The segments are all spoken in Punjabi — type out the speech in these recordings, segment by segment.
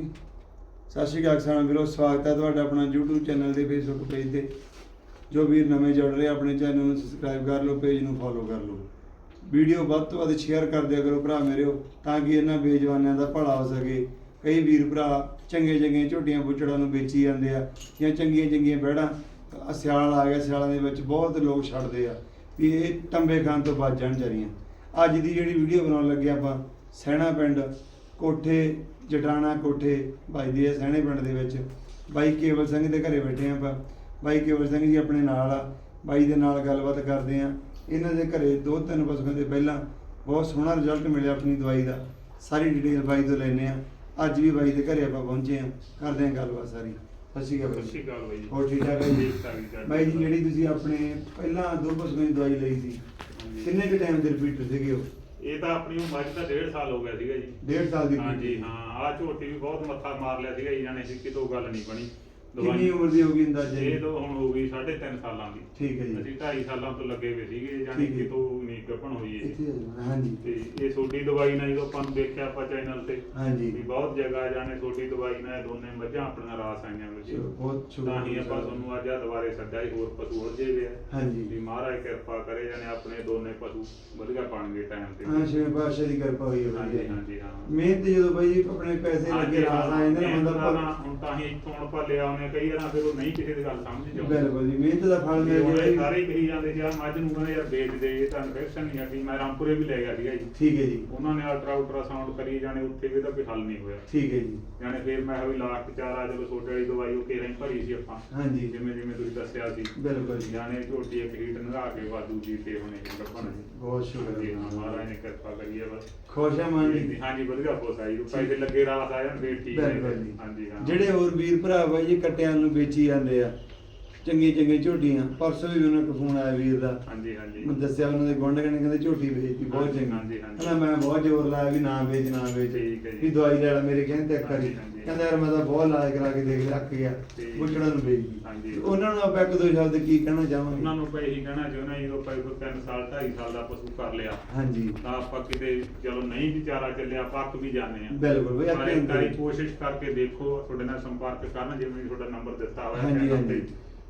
ਵੀ। ਸਤਿ ਸ਼੍ਰੀ ਅਕਾਲ ਕਿਸਾਨ ਵੀਰੋ, ਸਵਾਗਤ ਹੈ ਤੁਹਾਡਾ ਆਪਣਾ YouTube ਚੈਨਲ ਦੇ ਫੇਸਬੁੱਕ ਪੇਜ ਤੇ। ਜੋ ਵੀਰ ਨਵੇਂ ਜੁੜ ਰਹੇ ਆਪਣੇ ਚੈਨਲ ਨੂੰ ਸਬਸਕ੍ਰਾਈਬ ਕਰ ਲਓ ਪੇਜ ਨੂੰ ਫੋਲੋ ਕਰ ਲਓ। ਵੀਡੀਓ ਵੱਧ ਤੋਂ ਵੱਧ ਸ਼ੇਅਰ ਕਰ ਦਿਆ ਕਰੋ ਭਰਾ ਮੇਰਿਓ ਤਾਂ ਕਿ ਇਹਨਾਂ ਬੇਜਵਾਨਾਂ ਦਾ ਭਲਾ ਹੋ ਸਕੇ। ਕਈ ਵੀਰ ਭਰਾ ਚੰਗੇ ਚੰਗੇ ਝੋਟੀਆਂ ਬੁੱਚੜਾਂ ਨੂੰ ਵੇਚੀ ਜਾਂਦੇ ਆ, ਜਾਂ ਚੰਗੀਆਂ ਚੰਗੀਆਂ ਬੈੜਾਂ ਸਿਆਲ ਆ ਗਿਆ, ਸਿਆਲਾਂ ਦੇ ਵਿੱਚ ਬਹੁਤ ਲੋਕ ਛੱਡਦੇ ਆ, ਵੀ ਇਹ ਤੰਬੇ ਖਾਨ ਤੋਂ ਬਚ ਜਾਣ ਚਾਰੀਆਂ ਅੱਜ ਦੀ ਜਿਹੜੀ ਵੀਡੀਓ ਬਣਾਉਣ ਲੱਗੇ ਆਪਾਂ, ਸੈਣਾ ਪਿੰਡ ਕੋਠੇ ਜਟਾਣਾ ਕੋਠੇ ਵੱਜਦੇ ਆ ਸੈਣੇ ਪਿੰਡ ਦੇ ਵਿੱਚ। ਬਾਈ ਕੇਵਲ ਸਿੰਘ ਦੇ ਘਰੇ ਬੈਠੇ ਆ ਆਪਾਂ। ਬਾਈ ਕੇਵਲ ਸਿੰਘ ਜੀ ਆਪਣੇ ਨਾਲ ਆ। ਬਾਈ ਦੇ ਨਾਲ ਗੱਲਬਾਤ ਕਰਦੇ ਆ। ਇਹਨਾਂ ਦੇ ਘਰੇ ਦੋ ਤਿੰਨ ਪਸ਼ੂਆਂ ਦੇ ਪਹਿਲਾਂ ਬਹੁਤ ਸੋਹਣਾ ਰਿਜ਼ਲਟ ਮਿਲਿਆ ਆਪਣੀ ਦਵਾਈ ਦਾ। ਸਾਰੀ ਡਿਟੇਲ ਬਾਈ ਤੋਂ ਲੈਣੇ ਆ। ਅੱਜ ਵੀ ਬਾਈ ਦੇ ਘਰੇ ਆਪਾਂ ਪਹੁੰਚੇ ਆ। ਕਰਦੇ ਆ ਗੱਲਬਾਤ ਸਾਰੀ। ਸਤਿ ਸ਼੍ਰੀ ਅਕਾਲ ਸਤਿ ਸ਼੍ਰੀ ਬਾਈ ਅਕਾਲ ਬਾਈ ਜੀ। ਹੋਰ ਠੀਕ ਠਾਕ ਹੈ ਜੀ। ਬਾਈ ਜੀ ਜਿਹੜੀ ਤੁਸੀਂ ਆਪਣੇ ਪਹਿਲਾਂ ਦੋ ਪਸ਼ੂਆਂ ਦੀ ਦਵਾਈ ਲਈ ਸੀ। ਕਿੰਨੇ ਕੁ ਟਾਈਮ ਦੇ ਰਿਪੀਟਰ ਸੀਗੇ ਉਹ? ਇਹ ਤਾਂ ਆਪਣੀ ਉਮਰ ਦਾ 1.5 ਸਾਲ ਹੋ ਗਿਆ ਸੀਗਾ ਜੀ ਡੇਢ ਸਾਲ ਦੀ ਹਾਂਜੀ। ਹਾਂ ਆ ਝੋਟੀ ਵੀ ਬਹੁਤ ਮੱਥਾ ਮਾਰ ਲਿਆ ਸੀਗਾ ਜੀ ਜਾਣੇ ਸੀ ਕਿਤੋਂ ਗੱਲ ਨਹੀਂ ਬਣੀ ਕਿੰਨੀ ਉਮਰ ਦੀ ਹੋਗੀ ਅੰਦਾਜ਼ਾ ਇਹ ਜੀ? ਤਾਂ ਹੁਣ ਹੋ ਗਈ 3.5 ਸਾਲਾਂ ਦੀ। ਠੀਕ ਹੈ ਜੀ। ਅਸੀਂ 2.5 ਸਾਲਾਂ ਤੋਂ ਲੱਗੇ ਹੋਏ ਸੀਗੇ ਠੀਕ ਹੈ। ਕਿਤੋਂ ਨਹੀਂ ਗੱਭਣ ਹੋਈ ਇਹ ਇੱਥੇ ਆ ਜਾਓ, ਹਾਂਜੀ। ਤੇ ਇਹ ਛੋਟੀ ਦਵਾਈ ਨਾਲ ਜਦੋਂ ਆਪਾਂ ਨੂੰ ਦੇਖਿਆ ਆਪਾਂ ਚੈਨਲ ਤੇ। ਹਾਂਜੀ। ਵੀ ਬਹੁਤ ਜਗ੍ਹਾ ਜਾਣੇ ਛੋਟੀ ਦਵਾਈ ਨਾਲ ਇਹ ਦੋਨੇ ਮੱਝਾਂ ਆਪਣੀਆਂ ਰਾਸ ਆਈਆਂ ਵਿੱਚ। ਚਲੋ, ਬਹੁਤ ਸ਼ੁਕਰ ਤਾਂ ਹੀ ਆਪਾਂ ਤੁਹਾਨੂੰ ਅੱਜ ਆ ਦੁਬਾਰੇ ਸੱਦਾ ਹੀ ਹੋਰ ਪਸ਼ੂ ਉਲਝੇ ਵੇ ਆ। ਹਾਂਜੀ। ਵੀ ਮਹਾਰਾਜ ਕਿਰਪਾ ਕਰੇ ਜਾਨੇ ਆਪਣੇ ਦੋਨੇ ਪਸ਼ੂ ਵਧੀਆ ਬਣ ਗਏ ਟਾਈਮ ਤੇ। ਹਾਂ ਸ਼ਿਵ ਪਾਸ਼ਾ ਦੀ ਕਿਰਪਾ ਹੋਈ ਹੈ ਹਾਂਜੀ। ਹਾਂਜੀ ਹਾਂ। ਮਿਹਨਤ ਜਦੋਂ ਬਾਈ ਜੀ ਆਪਣੇ ਪੈਸੇ ਲੱਗੇ ਰਾਸ ਆ ਜਾਂਦੇ ਨੇ ਬੰਦਾ ਭਰ- ਹੁਣ ਤਾਂ ਹੀ ਇੱਥੋਂ ਹੁਣ ਭੱਲਿਆ ਉਹਨੇ ਕਈ ਵਾਰਾਂ ਫਿਰ ਉਹ ਨਹੀਂ ਕਿਸੇ ਦੀ ਗੱਲ ਸਮਝ ਬਿਲਕੁਲ ਜੀ ਮਿਹਨਤ ਦਾ ਫਲ ਮਿਲ ਗਿਆ ਜੀ। ਸਾਰੇ ਹੀ ਕਹੀ ਜਾਂਦੇ ਸੀ ਆ ਮੱਝ ਨੂੰ ਕਹਿੰਦੇ ਯਾਰ ਵੇਚ ਦੇ ਇਹ ਤਾਂ ਇਨਫੈਕਸ਼ਨ ਨਹੀਂ ਆਦੀ ਮੈਂ ਰਾਮਪੁਰੇ ਵੀ ਲੈ ਗਿਆ ਸੀਗਾ ਜੀ। ਠੀਕ ਹੈ ਜੀ। ਉਹਨਾਂ ਨੇ ਅਲਟਰਾ ਅਲਟਰਾਸਾਊਂਡ ਕਰੀ ਜਾਣੇ ਉੱਥੇ ਵੀ ਤਾਂ ਕੋਈ ਹੱਲ ਨਹੀਂ ਹੋਇਆ। ਠੀਕ ਹੈ ਜੀ। ਜਾਣੇ ਫਿਰ ਮੈਂ ਵੀ ਲਾਸਟ ਚਾਰ ਆ ਜਦੋਂ ਛੋਟੇ ਵਾਲੀ ਦਵਾਈ ਉਹ ਕੇਰਾਂ ਭਰੀ ਸੀ ਆਪਾਂ। ਹਾਂਜੀ। ਜਿਵੇਂ ਜਿਵੇਂ ਤੁਸੀਂ ਦੱਸਿਆ ਸੀ। ਬਿਲਕੁਲ ਜੀ। ਜਾਣੇ ਝੋਟੀ ਇੱਕ ਹੀਟ ਨਗਾ ਕੇ ਵਾਧੂ ਦੀ ਤੇ ਹੁਣੇ ਗੱਭਣ ਬਹੁਤ ਸ਼ੁਕਰ ਜੀ ਮਹਾਰਾਜ ਨੇ ਕਿਰਪਾ ਕਰੀ ਹੈ ਬਸ। ਖੁਸ਼ ਹੈ ਮਨ ਜੀ। ਹਾਂਜੀ ਵਧੀਆ ਪੋਸਾ ਜੀ। ਪੈਸੇ ਲੱਗੇ ਰਾਸ ਆ ਜਾਣ ਫੇਰ ਠੀਕ ਹੈ ਜੀ। ਹਾਂਜੀ ਹਾਂ। ਜਿਹੜੇ ਹੋਰ ਵੀਰ ਭਰਾ ਬਾਈ ਜੀ ਕੱਟਿਆਂ ਨੂੰ ਵੇਚੀ ਜਾਂਦੇ ਆ। ਚੰਗੀ ਚੰਗੀ ਝੋਟੀਆਂ। ਪਰਸੋਂ ਵੀ ਉਹਨਾਂ ਕੋਲ ਫੋਨ ਆਇਆ ਵੀਰ ਦਾ। ਹਾਂਜੀ ਹਾਂਜੀ। ਮੈਂ ਦੱਸਿਆ ਉਹਨਾਂ ਦੇ ਗੁਆਂਢ ਨੇ ਕਹਿੰਦੇ ਝੋਟੀ ਵੇਚਦੀ ਬਹੁਤ ਚੰਗੀ। ਹਾਂਜੀ, ਮੈਂ ਬਹੁਤ ਜ਼ੋਰ ਲਾਇਆ ਵੀ ਨਾ ਵੇਚ ਨਾ ਵੇਚ। ਠੀਕ ਹੈ ਜੀ। ਵੀ ਦਵਾਈ ਲੈ ਲੈ ਮੇਰੇ ਕਹਿੰਦੇ ਤੇ ਕਰੀ ਹਾਂਜੀ। ਕਹਿੰਦਾ ਯਾਰ ਮੈਂ ਤਾਂ ਬਹੁਤ ਇਲਾਜ ਕਰਾ ਕੇ ਦੇਖ ਅੱਕ ਗਿਆ। ਠੀਕ। ਬੁੱਚੜਾ ਨੂੰ ਵੇਚ ਹਾਂਜੀ। ਤੇ ਉਹਨਾਂ ਨੂੰ ਆਪਾਂ ਇੱਕ ਦੋ ਸ਼ਬਦ ਕੀ ਕਹਿਣਾ ਚਾਹਾਂਗੇ? ਉਹਨਾਂ ਨੂੰ ਭਾਈ ਇਹੀ ਕਹਿਣਾ ਚਾਹੁੰਦਾ ਜਦੋਂ ਭਾਈ ਕੋਈ 3 ਸਾਲ 2.5 ਸਾਲ ਦਾ ਪਸ਼ੂ ਕਰ ਲਿਆ ਹਾਂਜੀ। ਤਾਂ ਆਪਾਂ ਕਿਤੇ ਚਲੋ ਨਹੀਂ ਵਿਚਾਰਾ ਚੱਲਿਆ ਆਪਾਂ ਅੱਕ ਵੀ ਜਾਂਦੇ ਆ ਬਿਲਕੁਲ ਬਈ ਇੱਕ ਵਾਰੀ ਹੁੰਦੇ। ਕੋਸ਼ਿਸ਼ ਕਰਕੇ ਦੇਖੋ ਤੁਹਾਡੇ ਨਾਲ ਸੰਪਰਕ ਕਰਨ ਜਿਵੇਂ ਤੁਹਾਡਾ ਨੰਬਰ ਦਿੱਤਾ ਹੋਇਆ ਹਾਂਜੀ, ਹਾਂਜੀ।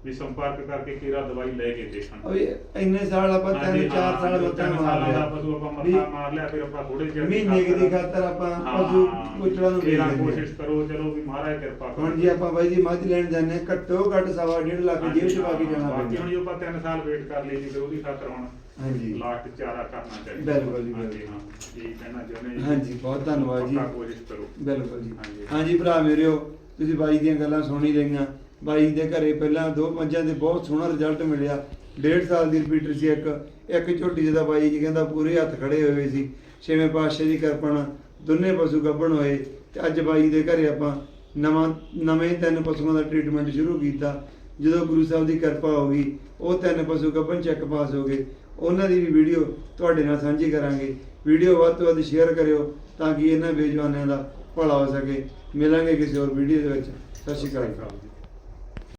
ਵੀ ਸੰਪਰਕ ਕਰਕੇ ਕਿਹੜਾ ਦਵਾਈ ਲੈ ਕੇ ਦੇਖਣ ਓਏ ਇੰਨੇ ਸਾਲ ਆਪਾਂ ਤਿੰਨ ਚਾਰ ਸਾਲ ਤਿੰਨ ਮਾਰ ਲਿਆ। ਪਸ਼ੂ ਆਪਾਂ ਵੀ ਮੱਥਾ ਮਾਰ ਲਿਆ ਫਿਰ ਆਪਾਂ ਥੋੜੇ ਦੀ ਮਹੀਨੇ ਦੀ ਖਾਤਰ ਆਪਾਂ ਪਸ਼ੂ ਬੁੱਚੜਾ ਨੂੰ ਵੇਚ। ਕੋਸ਼ਿਸ਼ ਕਰੋ ਚਲੋ ਵੀ ਮਹਾਰਾਜ ਕਿਰਪਾ ਕਰੋ। ਹੁਣ ਜੀ ਆਪਾਂ ਬਾਈ ਜੀ ਮੱਝ ਲੈਣ ਜਾਂਦੇ ਘੱਟੋ ਘੱਟ ਸਵਾ ਡੇਢ ਲੱਖ ਜੇਬ ਚ ਪਾ ਕੇ ਜਾਣਾ ਪੈਂਦਾ। ਹੁਣ ਜੋ ਆਪਾਂ 3 ਸਾਲ ਵੇਟ ਕਰ ਲਈ ਜੀ ਫਿਰ ਉਹਦੀ ਖਾਤਰ ਹੁਣ ਹਾਂਜੀ। ਲਾਸਟ ਚਾਰਾ ਕਰਨਾ ਚਾਹੀਦਾ। ਬਿਲਕੁਲ ਜੀ, ਬਿਲਕੁਲ। ਹਾਂ ਜੀ ਕਹਿਣਾ ਚਾਹੁੰਦੇ ਜੀ। ਹਾਂਜੀ ਬਹੁਤ ਧੰਨਵਾਦ ਜੀ। ਕੋਸ਼ਿਸ਼ ਕਰੋ। ਬਿਲਕੁਲ ਜੀ। ਹਾਂਜੀ। ਭਰਾ ਮੇਰਿਓ ਤੁਸੀਂ ਬਾਈ ਦੀਆਂ ਗੱਲਾਂ ਸੁਣੀ ਲਈਆਂ ਬਾਈ ਦੇ ਘਰੇ ਪਹਿਲਾਂ ਦੋ ਪੰਜਾਂ ਦੇ ਬਹੁਤ ਸੋਹਣਾ ਰਿਜ਼ਲਟ ਮਿਲਿਆ। ਡੇਢ ਸਾਲ ਦੀ ਰਿਪੀਟਰ ਸੀ ਇੱਕ। ਇੱਕ ਝੋਟੀ ਜਿਹਦਾ ਬਾਈ ਜੀ ਕਹਿੰਦਾ ਪੂਰੇ ਹੱਥ ਖੜੇ ਹੋਏ ਸੀ। ਛੇਵੇਂ ਪਾਤਸ਼ਾਹ ਦੀ ਕਿਰਪਾ ਨਾਲ ਦੋਨੇ ਪਸ਼ੂ ਗੱਭਣ ਹੋਏ ਤੇ ਅੱਜ ਬਾਈ ਦੇ ਘਰੇ ਆਪਾਂ ਨਵਾਂ, ਨਵੇਂ ਤਿੰਨ ਪਸ਼ੂਆਂ ਦਾ ਟ੍ਰੀਟਮੈਂਟ ਸ਼ੁਰੂ ਕੀਤਾ। ਜਦੋਂ ਗੁਰੂ ਸਾਹਿਬ ਦੀ ਕਿਰਪਾ ਹੋ ਗਈ, ਉਹ ਤਿੰਨ ਪਸ਼ੂ ਗੱਭਣ ਚੈੱਕ ਪਾਸ ਹੋ ਗਏ। ਉਹਨਾਂ ਦੀ ਵੀ ਵੀਡੀਓ ਤੁਹਾਡੇ ਨਾਲ ਸਾਂਝੀ ਕਰਾਂਗੇ। ਵੀਡੀਓ ਵੱਧ ਤੋਂ ਵੱਧ ਸ਼ੇਅਰ ਕਰਿਓ ਤਾਂ ਕਿ ਇਹਨਾਂ ਬੇਜਵਾਨਾਂ ਦਾ ਭਲਾ ਹੋ ਸਕੇ। ਮਿਲਾਂਗੇ ਕਿਸੇ ਹੋਰ ਵੀਡੀਓ ਦੇ ਵਿੱਚ। ਸਤਿ ਸ਼੍ਰੀ ਅਕਾਲ ਜੀ।